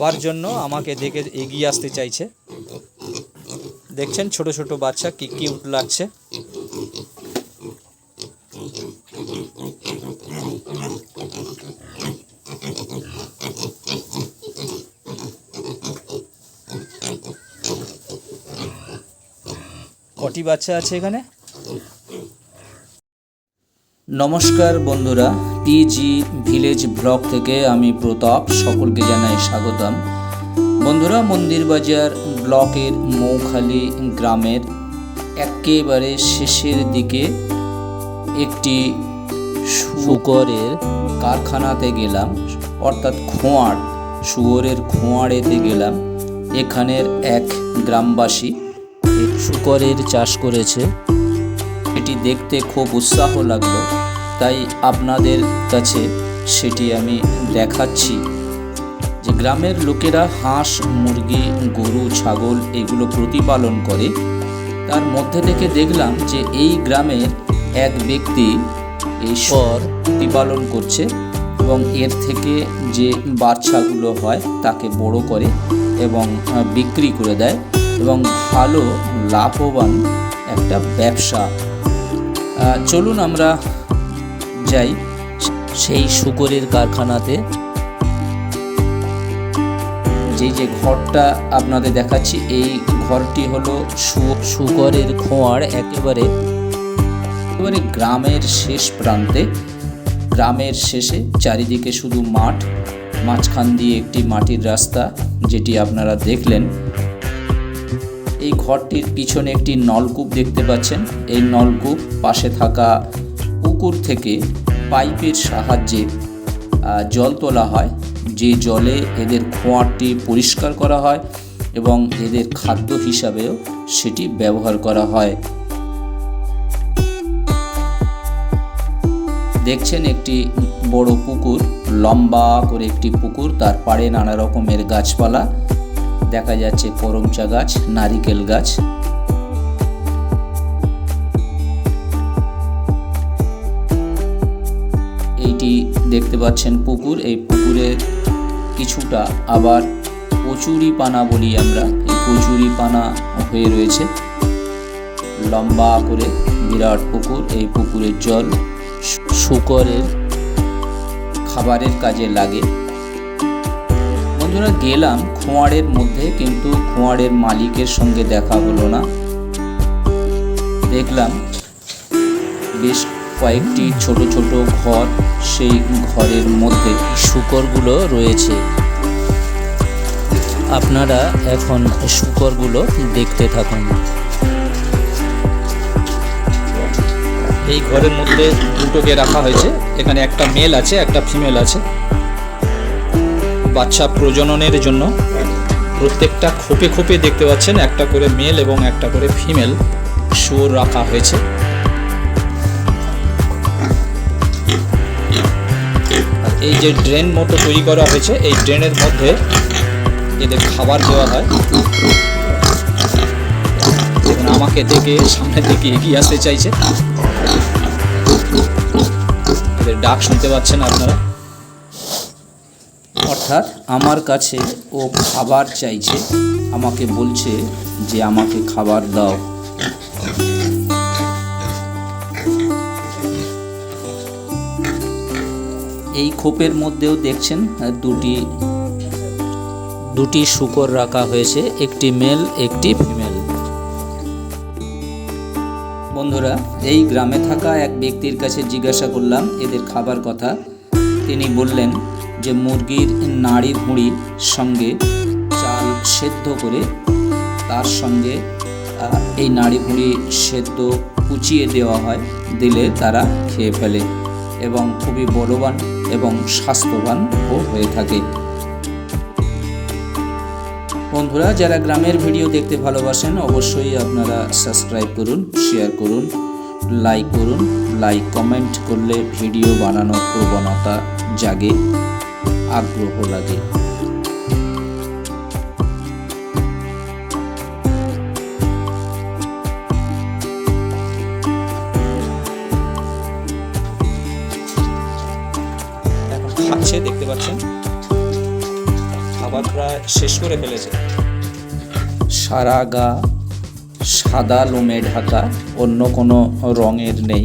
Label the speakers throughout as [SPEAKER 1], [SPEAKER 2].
[SPEAKER 1] খাবার জন্য আমাকে দেখে এগিয়ে আসতে চাইছে। দেখছেন ছোট ছোট বাচ্চা কি কিউট লাগছে। কটি বাচ্চা আছে এখানে? নমস্কার বন্ধুরা পিজি ভিলেজ ব্লগ থেকে আমি প্রতাপ, সকলকে জানাই স্বাগতম। বন্ধুরা মন্দির বাজার ব্লকের মৌখালি গ্রামের একেবারে শেষের দিকে একটি শুকরের কারখানাতে গেলাম, অর্থাৎ খোঁয়াড় শুয়োরের খোঁয়াড়েতে গেলাম। এখানের এক গ্রামবাসী শুকরের চাষ করেছে। এটি দেখতে খুব উৎসাহ লাগল। তাই আপনাদের কাছে সেটি আমি দেখাচ্ছি। যে গ্রামের লোকেরা হাঁস, মুরগি, গরু, ছাগল এগুলো প্রতিপালন করে, তার মধ্যে থেকে দেখলাম যে এই গ্রামের এক ব্যক্তি এই স্বর প্রতিপালন করছে এবং এর থেকে যে বাচ্চাগুলো হয় তাকে বড় করে এবং বিক্রি করে দেয় এবং ভালো লাভবান একটা ব্যবসা। চলুন আমরা যাই, সেই শুকরের কারখানাতে। যে যে ঘরটা আপনাদের দেখাচ্ছি, এই ঘরটি হলো শুকরের খোঁয়ার একেবারে একেবারে গ্রামের শেষ প্রান্তে। গ্রামের শেষে চারিদিকে শুধু মাঠ, মাঝখান দিয়ে একটি মাটির রাস্তা, যেটি আপনারা দেখলেন। এই ঘরটির পিছনে একটি নলকূপ দেখতে পাচ্ছেন। এই নলকূপ পাশে থাকা পুকুর থেকে পাইপের সাহায্যে জল তোলা হয়। যে জলে এদের খোঁয়ারটি পরিষ্কার করা হয় এবং এদের খাদ্য হিসাবেও সেটি ব্যবহার করা হয়। দেখছেন একটি বড় পুকুর, লম্বা করে একটি পুকুর, তার পাড়ে নানা রকমের গাছপালা, দেখা যাচ্ছে করমচা গাছ, নারিকেল গাছ। এইটি দেখতে পাচ্ছেন পুকুর। এই পুকুরের কিছুটা আবার কচুরি পানা বলি আমরা। এই কচুরি পানা হয়ে রয়েছে। লম্বা করে বিরাট পুকুর। এই পুকুরের জল শুকরের খাবারের কাজে লাগে। বন্ধুরা, গেলাম খোঁয়াড়ের মধ্যে, কিন্তু খোঁয়াড়ের মালিকের সঙ্গে দেখা হলো না। দেখলাম বেশ কয়েকটি ছোট ছোট ঘর, সেই ঘরের মধ্যে শুকরগুলো রয়েছে। আপনারা এখন শুকরগুলো দেখতে থাকুন। এই ঘরের মধ্যে দুটোকে রাখা হয়েছে। এখানে একটা মেল আছে, একটা ফিমেল আছে। বাচ্চা প্রজননের জন্য প্রত্যেকটা খোপে খোপে দেখতে পাচ্ছেন, একটা করে মেল এবং একটা করে ফিমেল। শুয়োর রাখা হয়েছে। এই যে ড্রেন মতো তৈরি করা হয়েছে, এই ড্রেনের মধ্যে এদের খাবার দেওয়া হয়। আমাকে দেখে সামনের দিকে এগিয়ে আসতে চাইছে। এদের ডাক শুনতে পাচ্ছেন আপনারা? অর্থাৎ আমার কাছে ও খাবার চাইছে, আমাকে বলছে যে আমাকে খাবার দাও। এই খোপের মধ্যেও দেখছেন দুটি দুটি শুকর রাখা হয়েছে, একটি মেল, একটি ফিমেল। বন্ধুরা, এই গ্রামে থাকা এক ব্যক্তির কাছে জিজ্ঞাসা করলাম এদের খাবার কথা। তিনি বললেন যে মুরগির নাড়ি ভুঁড়ির সঙ্গে চাল সেদ্ধ করে তার সঙ্গে এই নাড়ি ভুঁড়ি সেদ্ধ কুচিয়ে দেওয়া হয়, দিলে তারা খেয়ে ফেলে এবং খুবই বলবান এবং স্বাস্থ্যবানও হয়ে থাকে। বন্ধুরা, যারা গ্রামের ভিডিও দেখতে ভালোবাসেন, অবশ্যই আপনারা সাবস্ক্রাইব করুন শেয়ার করুন লাইক করুন। লাইক কমেন্ট করলে ভিডিও বানানোর প্রবণতা জাগে, আগ্রহ লাগে। পাচ্ছেন। খাবার
[SPEAKER 2] প্রায় শেষ করে ফেলেছে।
[SPEAKER 1] সারা গা সাদা লোমে ঢাকা, অন্য কোনো রঙের নেই।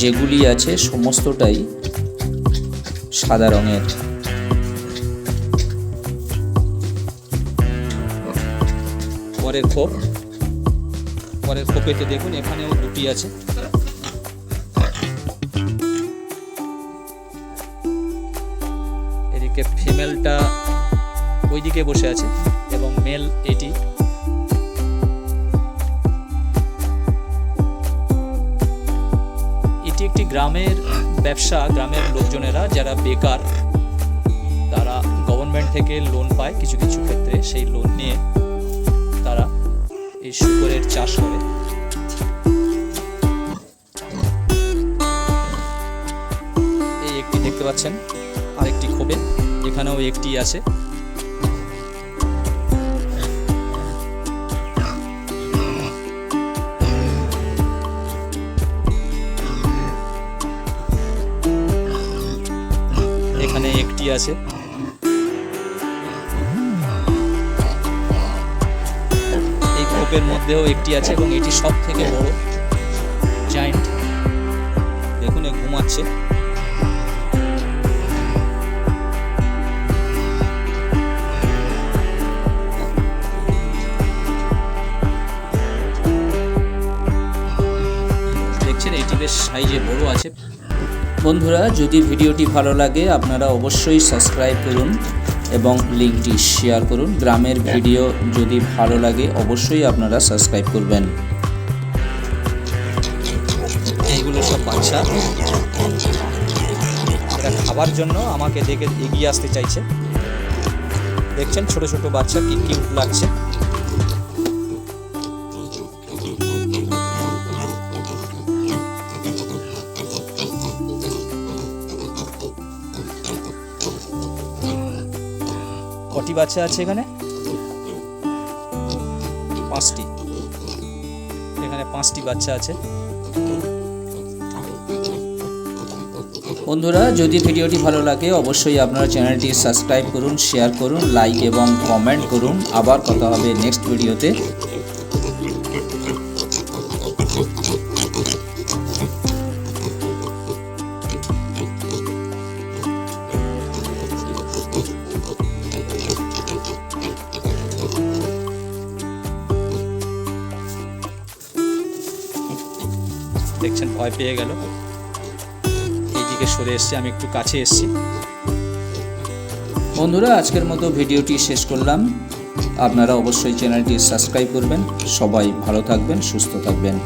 [SPEAKER 1] যেগুলি আছে সমস্তটাই সাদা রঙের।
[SPEAKER 2] পরের খোপ, পরের খোপেতে দেখুন এখানেও দুটি আছে। ফিমেলটা ওইদিকে বসে আছে এবং মেল এটি। এটি একটি গ্রামের ব্যবসা, গ্রামের লোকজনেরা যারা বেকার, তারা গভর্নমেন্ট থেকে লোন পায় কিছু কিছু ক্ষেত্রে। সেই লোন নিয়ে তারা এই শুকরের চাষ করে। এই একটি দেখতে পাচ্ছেন, আরেকটি খোপে এখানেও একটি আছে। এখানে একটি আছে। এই খোপের মধ্যেও একটি আছে এবং এটি সব থেকে বড় জায়েন্ট দেখুন ঘুমাচ্ছে। বেশ সাইজে বড় আছে।
[SPEAKER 1] বন্ধুরা, যদি ভিডিওটি ভালো লাগে, আপনারা অবশ্যই সাবস্ক্রাইব করুন এবং লিঙ্কটি শেয়ার করুন। গ্রামের ভিডিও যদি ভালো লাগে, অবশ্যই আপনারা সাবস্ক্রাইব করবেন।
[SPEAKER 2] এইগুলো সব বাচ্চা। এরা খাবার জন্য আমাকে দেখে এগিয়ে আসতে চাইছে। দেখছেন ছোট ছোট বাচ্চা কি কিউট লাগছে। কটি বাচ্চা আছে এখানে? পাঁচটি। এখানে পাঁচটি বাচ্চা আছে।
[SPEAKER 1] বন্ধুরা, যদি ভিডিওটি ভালো লাগে, অবশ্যই আপনার চ্যানেলটি সাবস্ক্রাইব করুন, শেয়ার করুন, লাইক এবং কমেন্ট করুন। আবার কথা হবে নেক্সট ভিডিওতে।
[SPEAKER 2] দেখছেন, ভয় পেয়ে গেল। এইদিকে সরে এসছে, আমি একটু কাছে এসছি।
[SPEAKER 1] বন্ধুরা, আজকের মতো ভিডিওটি শেষ করলাম। আপনারা অবশ্যই চ্যানেলটি সাবস্ক্রাইব করবেন। সবাই ভালো থাকবেন, সুস্থ থাকবেন।